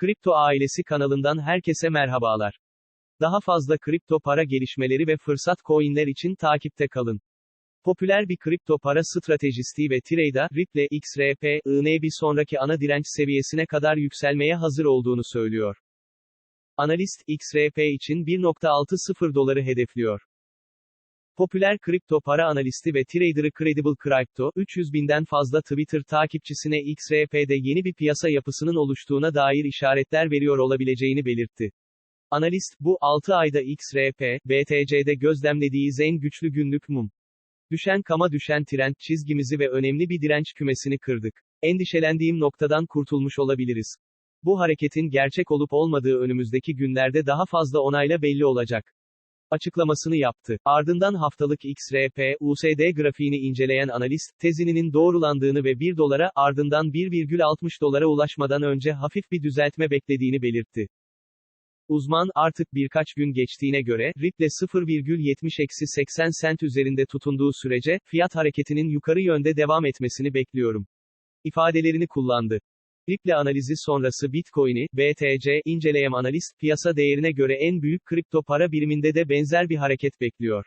Kripto Ailesi kanalından herkese merhabalar. Daha fazla kripto para gelişmeleri ve fırsat coinler için takipte kalın. Popüler bir kripto para stratejisti ve trader, Ripple XRP, IN bir sonraki ana direnç seviyesine kadar yükselmeye hazır olduğunu söylüyor. Analist, XRP için 1.60 doları hedefliyor. Popüler kripto para analisti ve traderı Credible Crypto, 300 binden fazla Twitter takipçisine XRP'de yeni bir piyasa yapısının oluştuğuna dair işaretler veriyor olabileceğini belirtti. Analist, bu, 6 ayda XRP, BTC'de gözlemlediği en güçlü günlük mum. Düşen kama düşen trend çizgimizi ve önemli bir direnç kümesini kırdık. Endişelendiğim noktadan kurtulmuş olabiliriz. Bu hareketin gerçek olup olmadığı önümüzdeki günlerde daha fazla onayla belli olacak açıklamasını yaptı. Ardından haftalık XRP, USD grafiğini inceleyen analist, tezinin doğrulandığını ve 1 dolara, ardından 1,60 dolara ulaşmadan önce hafif bir düzeltme beklediğini belirtti. Uzman, artık birkaç gün geçtiğine göre, Ripple 0,70-80 sent üzerinde tutunduğu sürece, fiyat hareketinin yukarı yönde devam etmesini bekliyorum. ifadelerini kullandı. Ripple analizi sonrası Bitcoin'i, BTC, inceleyen analist, piyasa değerine göre en büyük kripto para biriminde de benzer bir hareket bekliyor.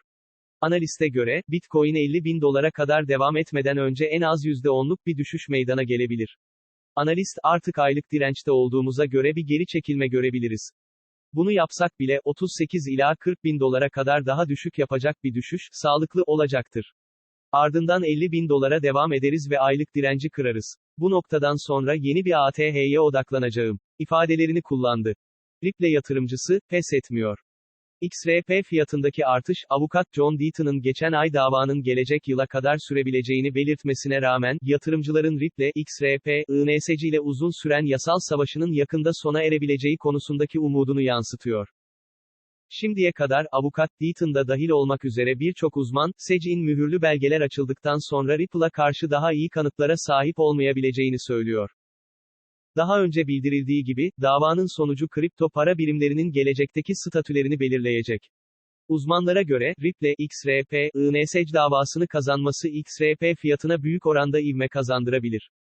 Analiste göre, Bitcoin 50 bin dolara kadar devam etmeden önce en az %10'luk bir düşüş meydana gelebilir. Analist, artık aylık dirençte olduğumuza göre bir geri çekilme görebiliriz. Bunu yapsak bile, 38 ila 40 bin dolara kadar daha düşük yapacak bir düşüş, sağlıklı olacaktır. Ardından 50 bin dolara devam ederiz ve aylık direnci kırarız. Bu noktadan sonra yeni bir ATH'ye odaklanacağım. ifadelerini kullandı. Ripple yatırımcısı, pes etmiyor. XRP fiyatındaki artış, avukat John Deaton'ın geçen ay davanın gelecek yıla kadar sürebileceğini belirtmesine rağmen, yatırımcıların Ripple, XRP, INSC ile uzun süren yasal savaşının yakında sona erebileceği konusundaki umudunu yansıtıyor. Şimdiye kadar, avukat Deaton'da dahil olmak üzere birçok uzman, SEC'in mühürlü belgeler açıldıktan sonra Ripple'a karşı daha iyi kanıtlara sahip olmayabileceğini söylüyor. Daha önce bildirildiği gibi, davanın sonucu kripto para birimlerinin gelecekteki statülerini belirleyecek. Uzmanlara göre, Ripple, XRP, INSC davasını kazanması XRP fiyatına büyük oranda ivme kazandırabilir.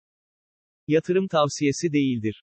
Yatırım tavsiyesi değildir.